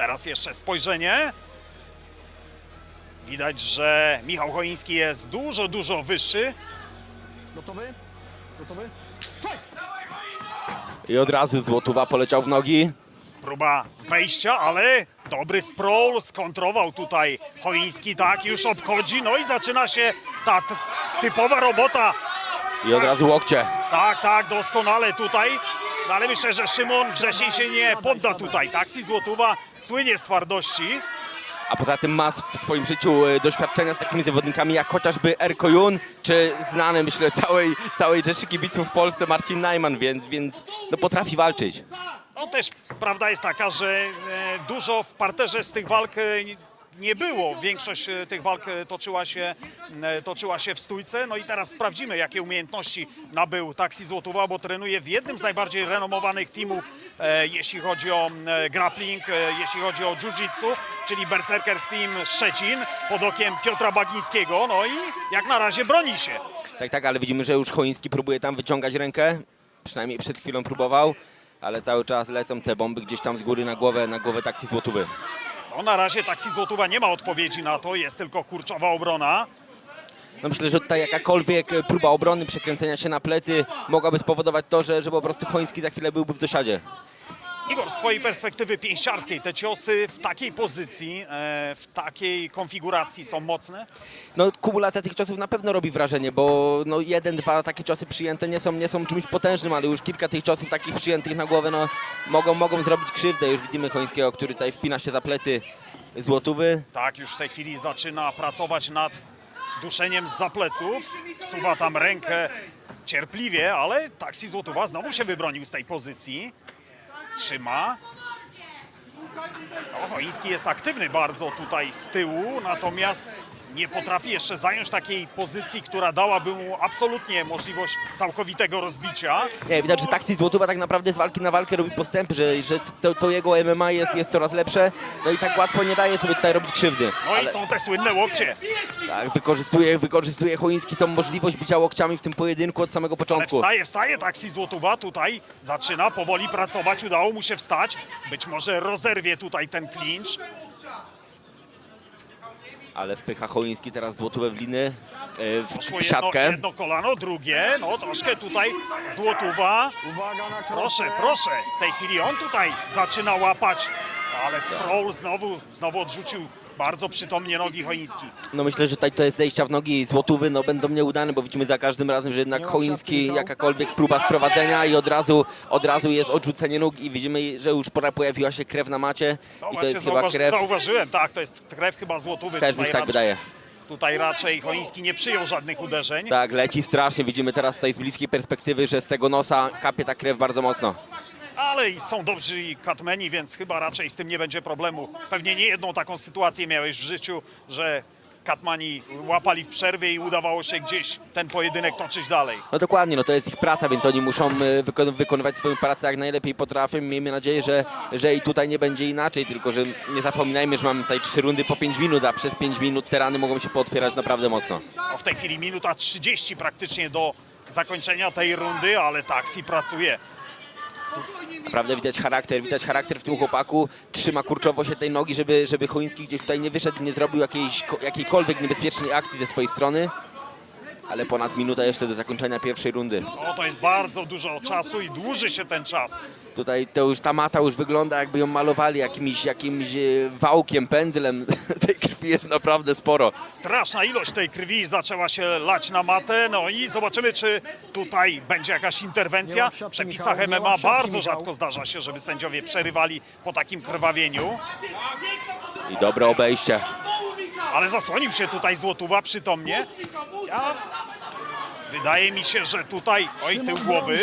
Teraz jeszcze spojrzenie. Widać, że Michał Choiński jest dużo, dużo wyższy. Gotowy? Gotowy? I od razu Złotuwa poleciał w nogi. Próba wejścia, ale dobry sprawl skontrował tutaj Choiński, tak, już obchodzi, no i zaczyna się ta typowa robota. I od razu łokcie. Tak, tak, doskonale tutaj. No ale myślę, że Szymon wcześniej się nie podda tutaj. Taksi Złotuwa słynie z twardości. A poza tym ma w swoim życiu e, doświadczenia z takimi zawodnikami jak chociażby Erko Jun, czy znany myślę całej, całej rzeszy kibiców w Polsce Marcin Najman, więc, więc no, potrafi walczyć. No też prawda jest taka, że e, dużo w parterze z tych walk e, nie- było. Większość e, tych walk e, toczyła się, e, toczyła się w stójce. No i teraz sprawdzimy, jakie umiejętności nabył Taksi Złotowa, bo trenuje w jednym z najbardziej renomowanych teamów, jeśli chodzi o grappling, jeśli chodzi o jiu-jitsu, czyli Berserker Team Szczecin pod okiem Piotra Bagińskiego. No i jak na razie broni się. Tak, tak, ale widzimy, że już Choiński próbuje tam wyciągać rękę. Przynajmniej przed chwilą próbował, ale cały czas lecą te bomby gdzieś tam z góry na głowę, na głowę taksi Złotówy. No na razie Taksi Złotowa nie ma odpowiedzi na to, jest tylko kurczowa obrona. No myślę, że tutaj jakakolwiek próba obrony, przekręcenia się na plecy mogłaby spowodować to, że, że po prostu Choiński za chwilę byłby w dosiadzie. Igor, z Twojej perspektywy pięściarskiej te ciosy w takiej pozycji, e, w takiej konfiguracji są mocne? No kumulacja tych ciosów na pewno robi wrażenie, bo no jeden, dwa takie ciosy przyjęte nie są, nie są czymś potężnym, ale już kilka tych ciosów takich przyjętych na głowę no, mogą, mogą zrobić krzywdę. Już widzimy Chońskiego, który tutaj wpina się za plecy Złotówy. Tak, już w tej chwili zaczyna pracować nad duszeniem z pleców. Wsuwa tam rękę cierpliwie, ale Taksi Złotowa znowu się wybronił z tej pozycji. Trzyma. Choiński jest aktywny bardzo tutaj z tyłu, natomiast nie potrafi jeszcze zająć takiej pozycji, która dałaby mu absolutnie możliwość całkowitego rozbicia. Nie, widać, że Taksi Złotówa tak naprawdę z walki na walkę robi postępy, że, że to, to jego MMA jest, jest coraz lepsze, no i tak łatwo nie daje sobie tutaj robić krzywdy. No i są te słynne łokcie. Tak, wykorzystuje, wykorzystuje Choiński tą możliwość bicia łokciami w tym pojedynku od samego Ale początku. wstaje, wstaje Taksi Złotowa tutaj, zaczyna powoli pracować, udało mu się wstać. Być może rozerwie tutaj ten clinch. Ale wpycha Choiński teraz Złotówę w liny, e, w, Poszło w jedno, siatkę. jedno kolano, drugie, no troszkę tutaj Złotowa. Uwaga na krocze. Proszę, proszę, w tej chwili on tutaj zaczyna łapać, ale Sproul znowu, znowu odrzucił bardzo przytomnie nogi Choiński. No myślę, że tutaj te zejścia w nogi Złotówy no, będą nieudane, bo widzimy za każdym razem, że jednak Choiński jakakolwiek próba sprowadzenia i od razu, od razu jest odrzucenie nóg i widzimy, że już pora pojawiła się krew na macie No i to jest chyba krew, zauważyłem, tak, to jest krew chyba Złotówy. też mi się tak wydaje. Tutaj raczej Choiński nie przyjął żadnych uderzeń. Tak, leci strasznie, widzimy teraz tutaj z bliskiej perspektywy, że z tego nosa kapie ta krew bardzo mocno. Ale i są dobrzy i katmeni, więc chyba raczej z tym nie będzie problemu. Pewnie nie jedną taką sytuację miałeś w życiu, że katmani łapali w przerwie i udawało się gdzieś ten pojedynek toczyć dalej. No dokładnie, no to jest ich praca, więc oni muszą e, wykon wykonywać swoją pracę jak najlepiej potrafią. Miejmy nadzieję, że, że i tutaj nie będzie inaczej, tylko że nie zapominajmy, że mamy tutaj trzy rundy po 5 minut, a przez 5 minut te rany mogą się pootwierać naprawdę mocno. No w tej chwili minuta 30 praktycznie do zakończenia tej rundy, ale taksi pracuje. Naprawdę widać charakter, widać charakter w tym chłopaku. Trzyma kurczowo się tej nogi, żeby, żeby Choiński gdzieś tutaj nie wyszedł, nie zrobił jakiejś, ko- jakiejkolwiek niebezpiecznej akcji ze swojej strony. Ale ponad minuta jeszcze do zakończenia pierwszej rundy. No to jest bardzo dużo czasu i dłuży się ten czas. Tutaj to już ta mata już wygląda jakby ją malowali jakimś, jakimś e, wałkiem, pędzlem. Tej krwi jest naprawdę sporo. Straszna ilość tej krwi zaczęła się lać na matę, no i zobaczymy, czy tutaj będzie jakaś interwencja. W przepisach MMA bardzo rzadko zdarza się, żeby sędziowie przerywali po takim krwawieniu. I dobre obejście. Ale zasłonił się tutaj Złotuwa przytomnie. Ja... Wydaje mi się, że tutaj, oj, tył głowy.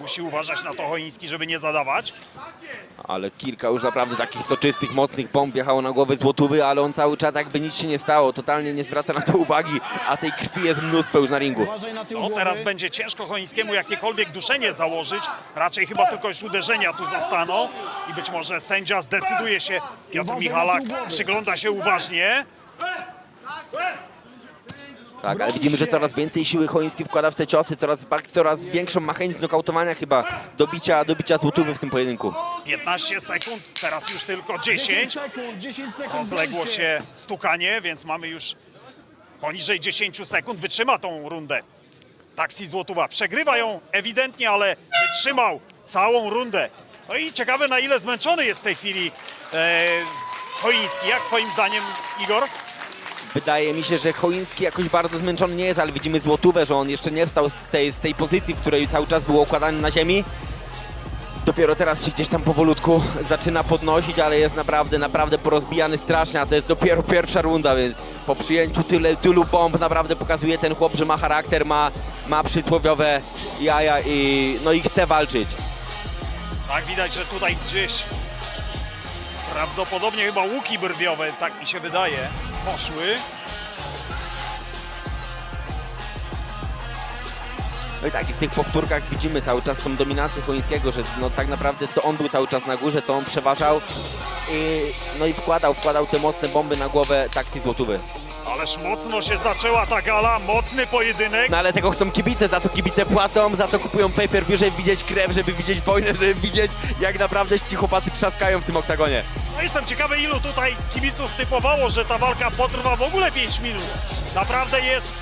Musi uważać na to Choiński, żeby nie zadawać. Ale kilka już naprawdę takich soczystych, mocnych bomb wjechało na głowę Złotówy, ale on cały czas jakby nic się nie stało. Totalnie nie zwraca na to uwagi, a tej krwi jest mnóstwo już na ringu. No teraz będzie ciężko Choińskiemu jakiekolwiek duszenie założyć. Raczej chyba tylko już uderzenia tu zostaną. I być może sędzia zdecyduje się. Piotr Michalak przygląda się uważnie. Tak, ale widzimy, że coraz więcej siły Choiński wkłada w te ciosy, coraz, coraz większą mechanizm nokautowania chyba dobicia, dobicia złotówy w tym pojedynku. 15 sekund, teraz już tylko 10 10. sekund, 10 sekund. Rozległo będzie. się stukanie, więc mamy już poniżej 10 sekund. Wytrzyma tą rundę. Taksi Złotówa przegrywa ją ewidentnie, ale wytrzymał całą rundę. No i ciekawe na ile zmęczony jest w tej chwili e, Choiński. Jak twoim zdaniem Igor? Wydaje mi się, że Choiński jakoś bardzo zmęczony nie jest, ale widzimy złotówę, że on jeszcze nie wstał z tej, z tej pozycji, w której cały czas był układany na ziemi. Dopiero teraz się gdzieś tam powolutku zaczyna podnosić, ale jest naprawdę, naprawdę porozbijany strasznie, a to jest dopiero pierwsza runda, więc po przyjęciu tyle, tylu bomb naprawdę pokazuje ten chłop, że ma charakter, ma, ma przysłowiowe jaja i, no i chce walczyć. Tak widać, że tutaj gdzieś prawdopodobnie chyba łuki brwiowe, tak mi się wydaje, poszły. No i tak, i w tych powtórkach widzimy cały czas tą dominację Choińskiego, że no tak naprawdę to on był cały czas na górze, to on przeważał i, no i wkładał, wkładał te mocne bomby na głowę taksi Złotówy. Ależ mocno się zaczęła ta gala, mocny pojedynek. No ale tego chcą kibice, za to kibice płacą, za to kupują pay-per-view, żeby widzieć krew, żeby widzieć wojnę, żeby widzieć jak naprawdę ci chłopacy trzaskają w tym oktagonie. No jestem ciekawy, ilu tutaj kibiców typowało, że ta walka potrwa w ogóle 5 minut. Naprawdę jest.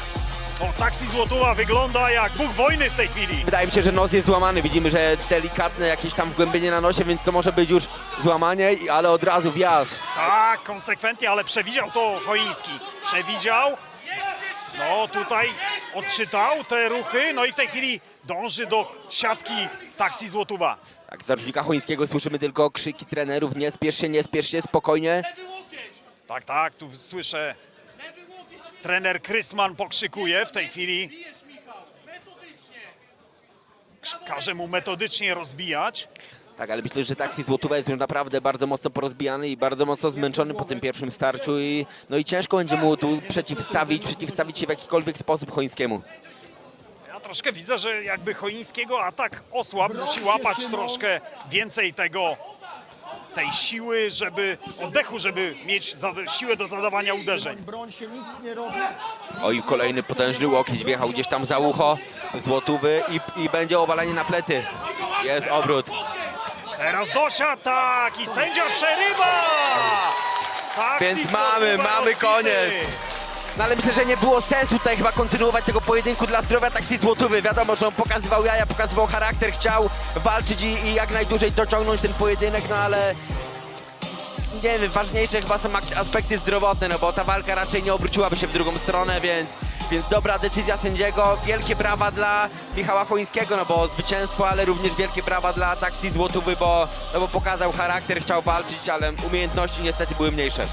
O, taksi Złotuła wygląda jak Bóg wojny w tej chwili. Wydaje mi się, że nos jest złamany, widzimy, że delikatne jakieś tam wgłębienie na nosie, więc to może być już złamanie, ale od razu wjazd. Tak, konsekwentnie, ale przewidział to Choiński. Przewidział. No tutaj odczytał te ruchy, no i w tej chwili dąży do siatki taksi Złotuwa. Tak, z narożnika Choińskiego słyszymy tylko krzyki trenerów, nie spiesz się, nie spiesz się, spokojnie. Tak, tak, tu słyszę. Trener Krysman pokrzykuje w tej chwili. Każe mu metodycznie rozbijać. Tak, ale myślę, że taksi Złotówa jest już naprawdę bardzo mocno porozbijany i bardzo mocno zmęczony po tym pierwszym starciu i no i ciężko będzie mu tu przeciwstawić, przeciwstawić się w jakikolwiek sposób Choińskiemu. Troszkę widzę, że jakby Choińskiego atak osłabł, musi łapać troszkę więcej tego, tej siły, żeby, oddechu, żeby mieć siłę do zadawania uderzeń. Oj, kolejny potężny łokieć wjechał gdzieś tam za ucho Złotówy i, i będzie obalenie na plecy. Jest obrót. Teraz Dosia, tak, i sędzia przerywa! Tak, Więc mamy, mamy koniec. No ale myślę, że nie było sensu tutaj chyba kontynuować tego pojedynku dla zdrowia taksi Złotówy. Wiadomo, że on pokazywał jaja, pokazywał charakter, chciał walczyć i, i jak najdłużej dociągnąć ten pojedynek, no ale nie wiem, ważniejsze chyba są aspekty zdrowotne, no bo ta walka raczej nie obróciłaby się w drugą stronę, więc, więc dobra decyzja sędziego. Wielkie brawa dla Michała Choińskiego, no bo zwycięstwo, ale również wielkie brawa dla taksi Złotówy, bo, no bo pokazał charakter, chciał walczyć, ale umiejętności niestety były mniejsze.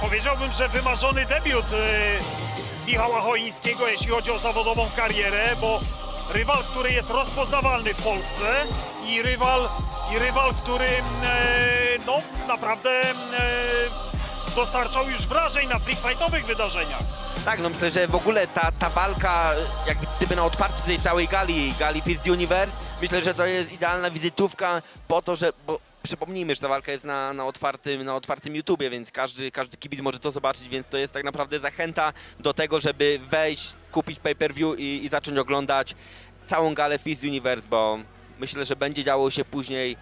Powiedziałbym, że wymarzony debiut y, Michała Choińskiego, jeśli chodzi o zawodową karierę, bo rywal, który jest rozpoznawalny w Polsce i rywal, i rywal który e, no, naprawdę e, dostarczał już wrażeń na free fightowych wydarzeniach. Tak, no myślę, że w ogóle ta, ta walka, jakby gdyby na otwarciu tej całej gali, gali Fist Universe, myślę, że to jest idealna wizytówka po to, że, przypomnijmy, że ta walka jest na, na, otwartym, na otwartym YouTubie, więc każdy, każdy kibic może to zobaczyć, więc to jest tak naprawdę zachęta do tego, żeby wejść, kupić pay-per-view i, i zacząć oglądać całą galę Fist Universe, bo myślę, że będzie działo się później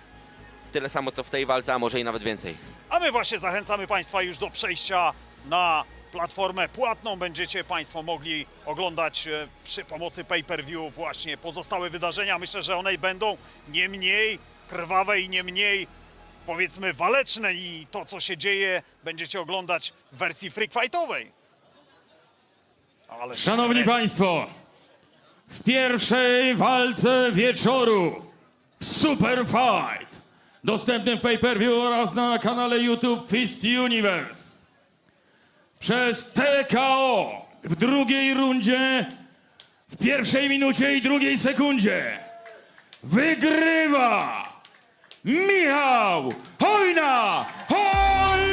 tyle samo co w tej walce, a może i nawet więcej. A my właśnie zachęcamy Państwa już do przejścia na platformę płatną. Będziecie Państwo mogli oglądać e, przy pomocy pay-per-view właśnie pozostałe wydarzenia. Myślę, że one będą nie mniej krwawe i nie mniej powiedzmy waleczne i to, co się dzieje, będziecie oglądać w wersji freak fightowej. Ale Szanowni Państwo, w pierwszej walce wieczoru w Super Fight, dostępnym w pay-per-view oraz na kanale YouTube Fist Universe, przez TKO w drugiej rundzie, w pierwszej minucie i drugiej sekundzie wygrywa Michał Hojna! Hojna!